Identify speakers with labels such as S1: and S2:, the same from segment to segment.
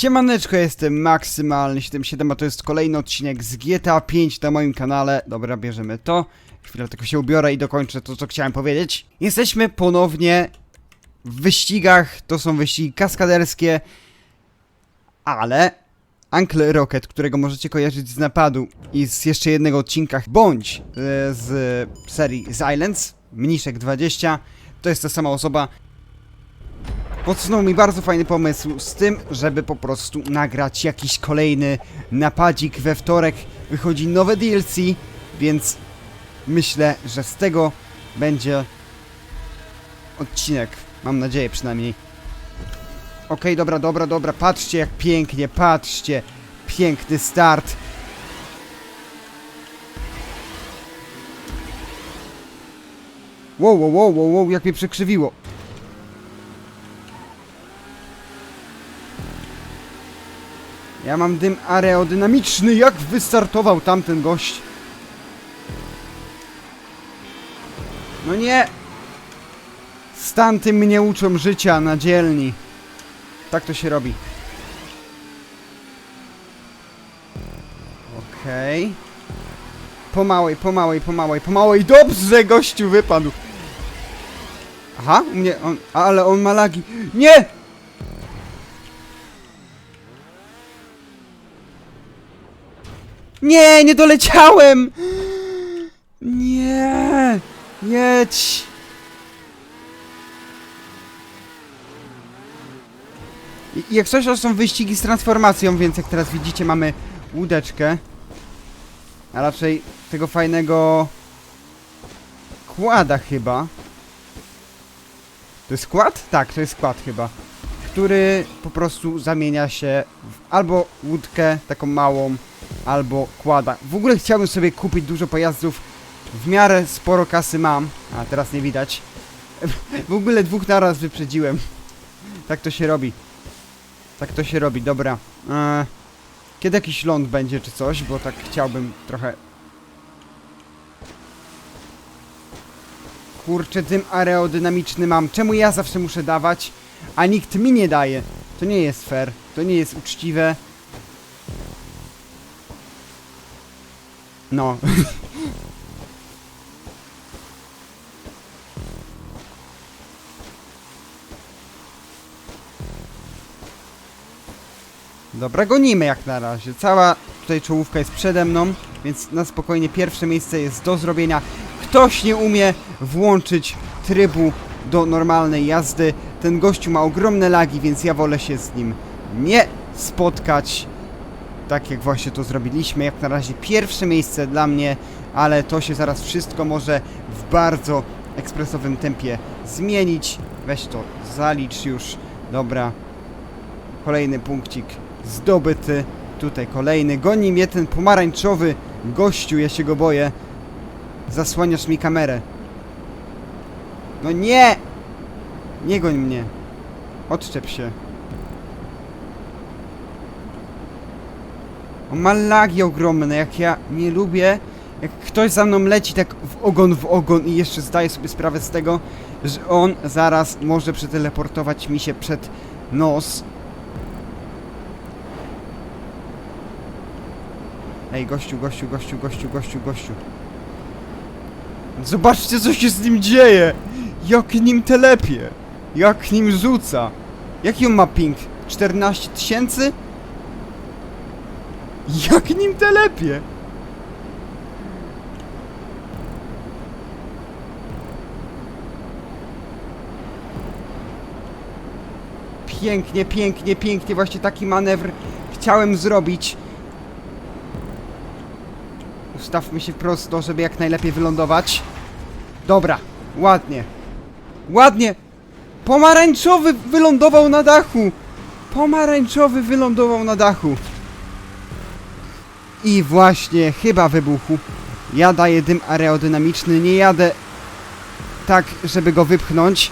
S1: Siemaneczko, jestem maksymalny 77, a to jest kolejny odcinek z GTA 5 na moim kanale. Dobra, bierzemy to. Chwilę tylko się ubiorę i dokończę to, co chciałem powiedzieć. Jesteśmy ponownie w wyścigach, to są wyścigi kaskaderskie, ale Uncle Rocket, którego możecie kojarzyć z napadu i z jeszcze jednego odcinka, bądź e, z serii Silence, Mniszek 20, to jest ta sama osoba, podsunął mi bardzo fajny pomysł z tym, żeby po prostu nagrać jakiś kolejny napadzik we wtorek. Wychodzi nowe DLC, więc myślę, że z tego będzie odcinek. Mam nadzieję przynajmniej. Okej, dobra, dobra, dobra. Patrzcie jak pięknie, patrzcie. Piękny start. Wow, wow, wow, wow, wow, jak mnie przekrzywiło. Ja mam dym aerodynamiczny, jak wystartował tamten gość. No nie! Stanty mnie uczą życia na dzielni. Tak to się robi. Okej. Po małej, po małej, po małej, po małej. Dobrze, gościu wypadł. Aha, u mnie on, ale on ma lagi. Nie! Nie, nie doleciałem! Nie! Jedź! I- Jak coś, to są wyścigi z transformacją, więc jak teraz widzicie, mamy łódeczkę. A raczej tego fajnego... Kłada chyba. To jest kład? Tak, to jest kład chyba. Który po prostu zamienia się w albo łódkę taką małą, albo kłada. W ogóle chciałbym sobie kupić dużo pojazdów. W miarę sporo kasy mam. A teraz nie widać. W ogóle dwóch naraz wyprzedziłem. Tak to się robi. Tak to się robi, dobra. Eee, kiedy jakiś ląd będzie czy coś, bo tak chciałbym trochę. Kurczę, dym aerodynamiczny mam. Czemu ja zawsze muszę dawać, a nikt mi nie daje? To nie jest fair. To nie jest uczciwe. No. Dobra, gonimy jak na razie. Cała tutaj czołówka jest przede mną, więc na spokojnie pierwsze miejsce jest do zrobienia. Ktoś nie umie włączyć trybu do normalnej jazdy. Ten gościu ma ogromne lagi, więc ja wolę się z nim nie spotkać. Tak jak właśnie to zrobiliśmy. Jak na razie pierwsze miejsce dla mnie, ale to się zaraz wszystko może w bardzo ekspresowym tempie zmienić. Weź to, zalicz już. Dobra. Kolejny punkcik zdobyty. Tutaj kolejny. Goni mnie ten pomarańczowy gościu, ja się go boję. Zasłaniasz mi kamerę. No nie! Nie goń mnie. Odczep się. On ma lagi ogromne, jak ja nie lubię, jak ktoś za mną leci tak w ogon w ogon i jeszcze zdaje sobie sprawę z tego, że on zaraz może przeteleportować mi się przed nos. Ej, gościu, gościu, gościu, gościu, gościu, gościu. Zobaczcie, co się z nim dzieje! Jak nim telepie! Jak nim rzuca! Jaki on ma ping? 14 tysięcy? Jak nim telepie? Pięknie, pięknie, pięknie. Właśnie taki manewr chciałem zrobić. Ustawmy się prosto, żeby jak najlepiej wylądować. Dobra, ładnie. Ładnie! Pomarańczowy wylądował na dachu! Pomarańczowy wylądował na dachu. I właśnie, chyba wybuchł. Ja daję dym aerodynamiczny, nie jadę tak, żeby go wypchnąć.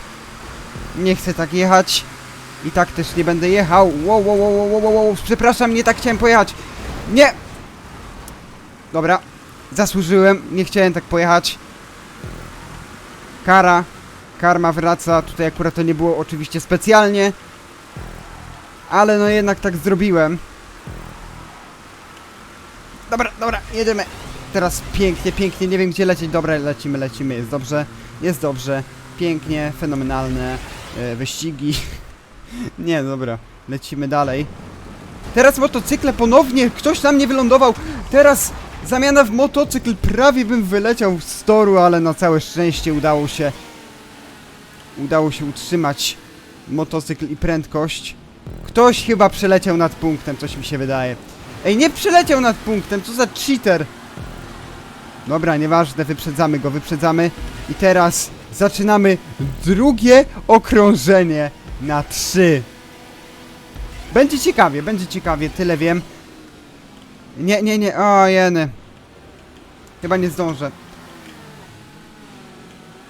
S1: Nie chcę tak jechać. I tak też nie będę jechał. Wow, wow, wow, wow, wow, wow. Przepraszam, nie tak chciałem pojechać. Nie! Dobra, zasłużyłem, nie chciałem tak pojechać. Kara. Karma wraca. Tutaj akurat to nie było oczywiście specjalnie. ale no jednak tak zrobiłem. Dobra, dobra, jedziemy. Teraz pięknie, pięknie, nie wiem gdzie lecieć. Dobra, lecimy, lecimy, jest dobrze, jest dobrze. Pięknie, fenomenalne e, wyścigi. nie, dobra, lecimy dalej. Teraz motocykle ponownie, ktoś tam nie wylądował. Teraz zamiana w motocykl, prawie bym wyleciał z toru, ale na całe szczęście udało się udało się utrzymać motocykl i prędkość. Ktoś chyba przeleciał nad punktem, coś mi się wydaje. Ej, nie przeleciał nad punktem, co za cheater! Dobra, nieważne, wyprzedzamy go, wyprzedzamy. I teraz zaczynamy drugie okrążenie na trzy. Będzie ciekawie, będzie ciekawie, tyle wiem. Nie, nie, nie, o jeny. Chyba nie zdążę.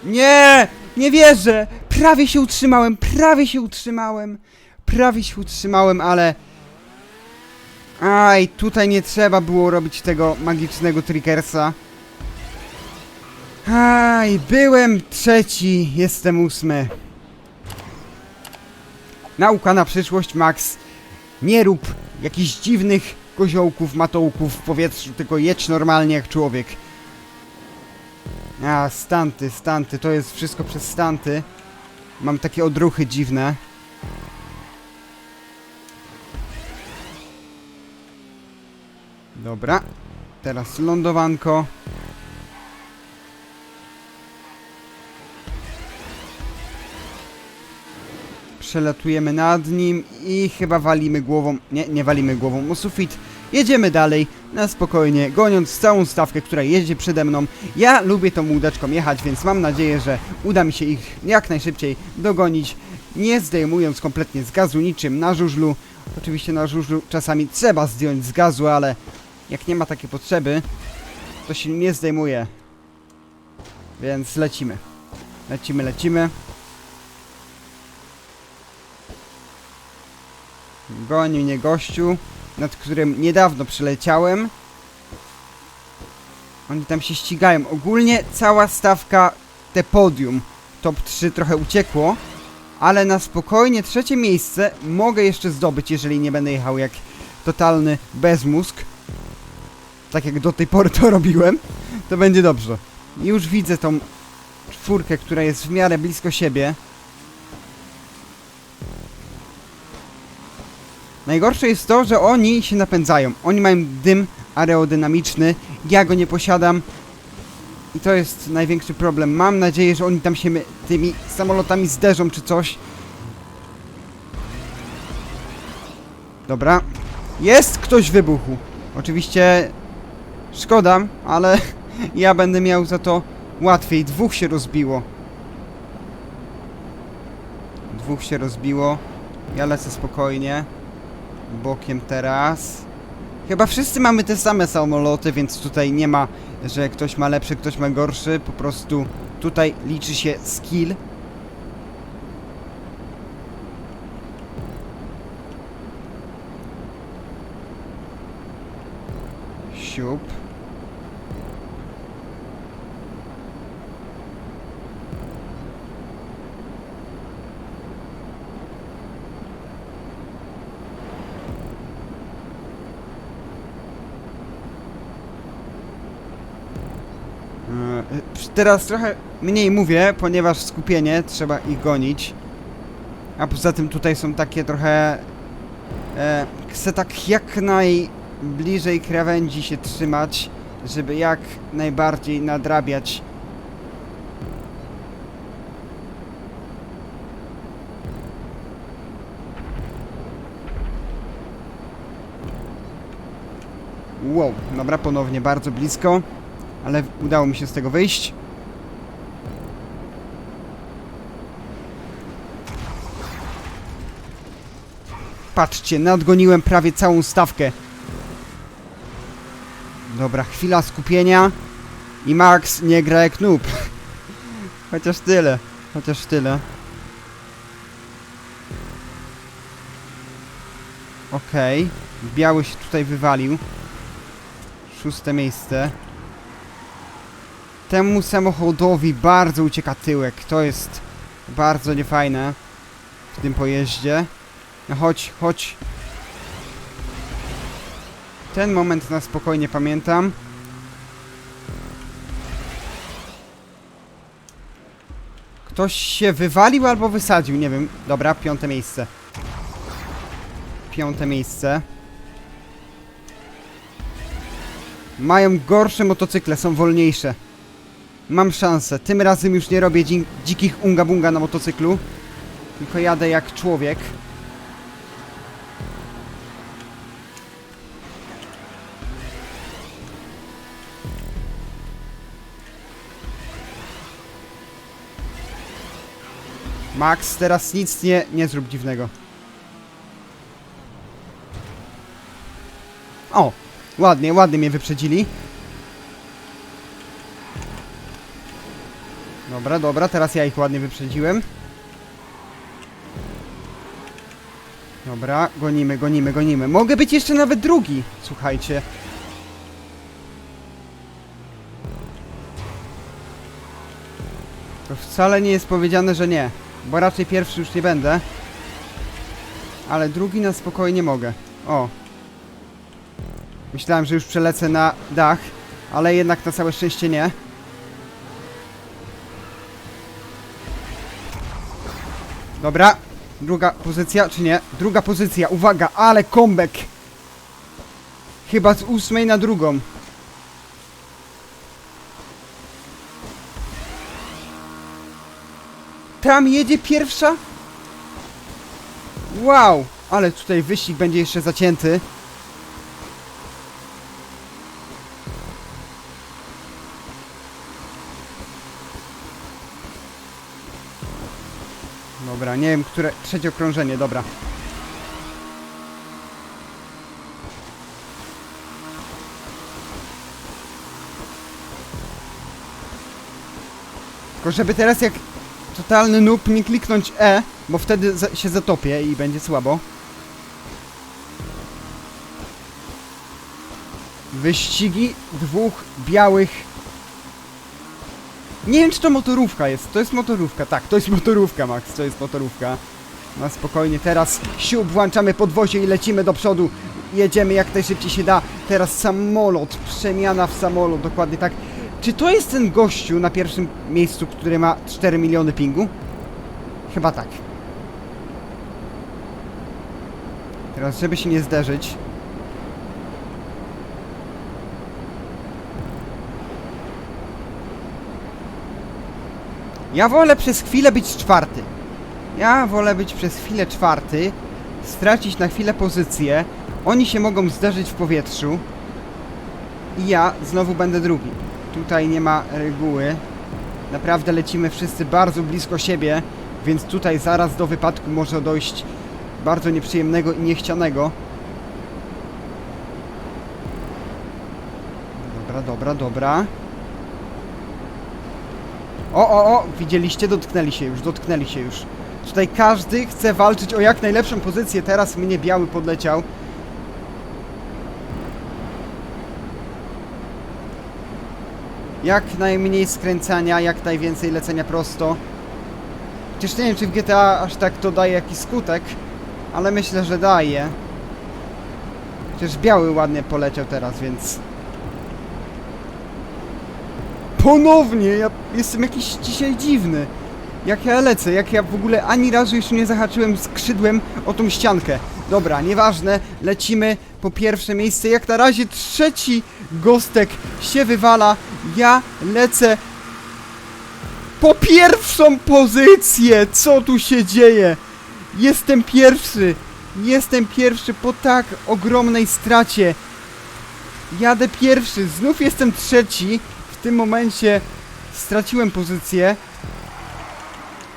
S1: Nie! Nie wierzę! Prawie się utrzymałem, prawie się utrzymałem. Prawie się utrzymałem, ale... Aj, tutaj nie trzeba było robić tego magicznego trickersa. Aj, byłem trzeci, jestem ósmy. Nauka na przyszłość, Max. Nie rób jakichś dziwnych koziołków, matołków w powietrzu, tylko jedź normalnie jak człowiek. A, stanty, stanty, to jest wszystko przez stanty. Mam takie odruchy dziwne. Dobra. Teraz lądowanko. Przelatujemy nad nim i chyba walimy głową. Nie, nie walimy głową o sufit. Jedziemy dalej, na spokojnie, goniąc całą stawkę, która jedzie przede mną. Ja lubię tą łódeczką jechać, więc mam nadzieję, że uda mi się ich jak najszybciej dogonić, nie zdejmując kompletnie z gazu niczym na żużlu. Oczywiście na żużlu czasami trzeba zdjąć z gazu, ale jak nie ma takiej potrzeby, to się nie zdejmuje. Więc lecimy. Lecimy, lecimy. Goni mnie gościu, nad którym niedawno przyleciałem. Oni tam się ścigają. Ogólnie cała stawka, te podium, top 3 trochę uciekło, ale na spokojnie trzecie miejsce mogę jeszcze zdobyć, jeżeli nie będę jechał jak totalny bezmózg. Tak jak do tej pory to robiłem, to będzie dobrze. Już widzę tą czwórkę, która jest w miarę blisko siebie. Najgorsze jest to, że oni się napędzają. Oni mają dym aerodynamiczny, ja go nie posiadam. I to jest największy problem. Mam nadzieję, że oni tam się tymi samolotami zderzą czy coś. Dobra. Jest ktoś wybuchu. Oczywiście szkoda, ale ja będę miał za to łatwiej. Dwóch się rozbiło. Dwóch się rozbiło. Ja lecę spokojnie bokiem teraz. Chyba wszyscy mamy te same samoloty, więc tutaj nie ma, że ktoś ma lepszy, ktoś ma gorszy. Po prostu tutaj liczy się skill. Siup. E, Teraz trochę mniej mówię, ponieważ skupienie, trzeba ich gonić. A poza tym tutaj są takie trochę... E, chcę tak jak najbliżej krawędzi się trzymać, żeby jak najbardziej nadrabiać. Wow, dobra, ponownie bardzo blisko ale udało mi się z tego wyjść. Patrzcie, nadgoniłem prawie całą stawkę. Dobra, chwila skupienia. I Max nie gra jak noob. Chociaż tyle, chociaż tyle. Okej, okay. biały się tutaj wywalił. Szóste miejsce. Temu samochodowi bardzo ucieka tyłek. To jest bardzo niefajne w tym pojeździe. No chodź, chodź. Ten moment na spokojnie pamiętam. Ktoś się wywalił albo wysadził, nie wiem. Dobra, piąte miejsce. Piąte miejsce. Mają gorsze motocykle, są wolniejsze. Mam szansę. Tym razem już nie robię dzi dzikich unga-bunga na motocyklu. Tylko jadę jak człowiek. Max, teraz nic nie, nie zrób dziwnego. O, ładnie, ładnie mnie wyprzedzili. Dobra, dobra, teraz ja ich ładnie wyprzedziłem. Dobra, gonimy, gonimy, gonimy. Mogę być jeszcze nawet drugi, słuchajcie. To wcale nie jest powiedziane, że nie. Bo raczej pierwszy już nie będę. Ale drugi na spokojnie mogę. O. Myślałem, że już przelecę na dach, ale jednak na całe szczęście nie. Dobra, druga pozycja, czy nie? Druga pozycja, uwaga, ale comeback! Chyba z ósmej na drugą. Tam jedzie pierwsza? Wow, ale tutaj wyścig będzie jeszcze zacięty. Dobra, nie wiem, które... Trzecie okrążenie, dobra. Tylko żeby teraz jak totalny noob nie kliknąć E, bo wtedy za się zatopię i będzie słabo. Wyścigi dwóch białych... Nie wiem, czy to motorówka jest. To jest motorówka, tak, to jest motorówka, Max, to jest motorówka. Na spokojnie, teraz siup, włączamy podwozie i lecimy do przodu. Jedziemy jak najszybciej się da. Teraz samolot, przemiana w samolot, dokładnie tak. Czy to jest ten gościu na pierwszym miejscu, który ma 4 miliony pingu? Chyba tak. Teraz, żeby się nie zderzyć. Ja wolę przez chwilę być czwarty. Ja wolę być przez chwilę czwarty, stracić na chwilę pozycję. Oni się mogą zderzyć w powietrzu. I ja znowu będę drugi. Tutaj nie ma reguły. Naprawdę lecimy wszyscy bardzo blisko siebie, więc tutaj zaraz do wypadku może dojść bardzo nieprzyjemnego i niechcianego. Dobra, dobra, dobra. O, o, o! Widzieliście? Dotknęli się już, dotknęli się już. Tutaj każdy chce walczyć o jak najlepszą pozycję. Teraz mnie biały podleciał. Jak najmniej skręcania, jak najwięcej lecenia prosto. Chociaż nie wiem, czy w GTA aż tak to daje jakiś skutek, ale myślę, że daje. Chociaż biały ładnie poleciał teraz, więc... Ponownie! Ja jestem jakiś dzisiaj dziwny. Jak ja lecę, jak ja w ogóle ani razu jeszcze nie zahaczyłem skrzydłem o tą ściankę. Dobra, nieważne, lecimy po pierwsze miejsce. Jak na razie trzeci gostek się wywala. Ja lecę po pierwszą pozycję. Co tu się dzieje? Jestem pierwszy. Jestem pierwszy po tak ogromnej stracie. Jadę pierwszy. Znów jestem trzeci. W tym momencie straciłem pozycję.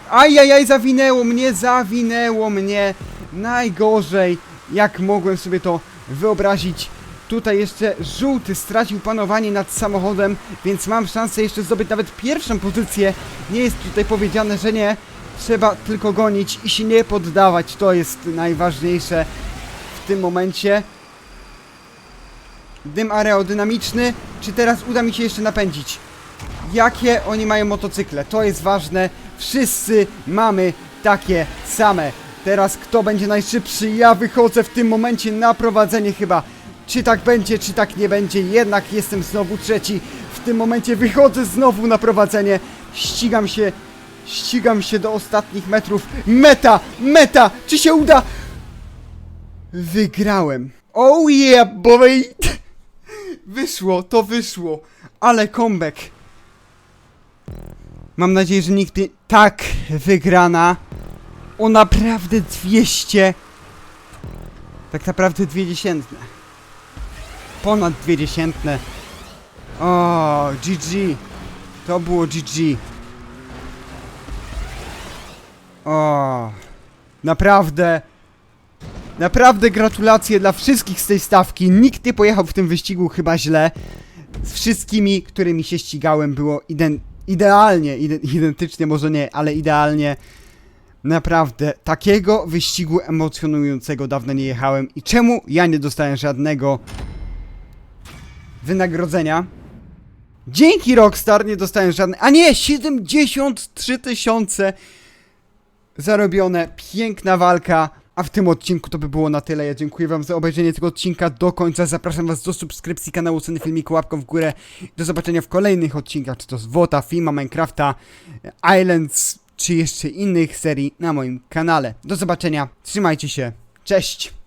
S1: Ajajaj, zawinęło mnie, zawinęło mnie. Najgorzej, jak mogłem sobie to wyobrazić. Tutaj jeszcze żółty stracił panowanie nad samochodem, więc mam szansę jeszcze zdobyć nawet pierwszą pozycję. Nie jest tutaj powiedziane, że nie. Trzeba tylko gonić i się nie poddawać. To jest najważniejsze w tym momencie. Dym aerodynamiczny. Czy teraz uda mi się jeszcze napędzić? Jakie oni mają motocykle? To jest ważne. Wszyscy mamy takie same Teraz kto będzie najszybszy? Ja wychodzę w tym momencie na prowadzenie chyba. Czy tak będzie, czy tak nie będzie, jednak jestem znowu trzeci. W tym momencie wychodzę znowu na prowadzenie. Ścigam się, ścigam się do ostatnich metrów. Meta, meta, czy się uda? Wygrałem. Oh yeah, boy! Wyszło, to wyszło. Ale comeback. Mam nadzieję, że nie... Tak, wygrana. O naprawdę 200. Tak naprawdę dwie dziesiętne. Ponad dwie dziesiętne. O, GG. To było GG. O, naprawdę. Naprawdę gratulacje dla wszystkich z tej stawki. Nikt nie pojechał w tym wyścigu chyba źle. Z wszystkimi, którymi się ścigałem, było idealnie, ide identycznie może nie, ale idealnie. Naprawdę, takiego wyścigu emocjonującego dawno nie jechałem. I czemu ja nie dostałem żadnego wynagrodzenia? Dzięki Rockstar nie dostałem żadnej. A nie! 73 tysiące zarobione. Piękna walka. A w tym odcinku to by było na tyle. Ja dziękuję Wam za obejrzenie tego odcinka do końca. Zapraszam Was do subskrypcji kanału Ceny Filmiku, łapką w górę. Do zobaczenia w kolejnych odcinkach, czy to z WOTA, Fima, Minecrafta, Islands, czy jeszcze innych serii na moim kanale. Do zobaczenia. Trzymajcie się. Cześć!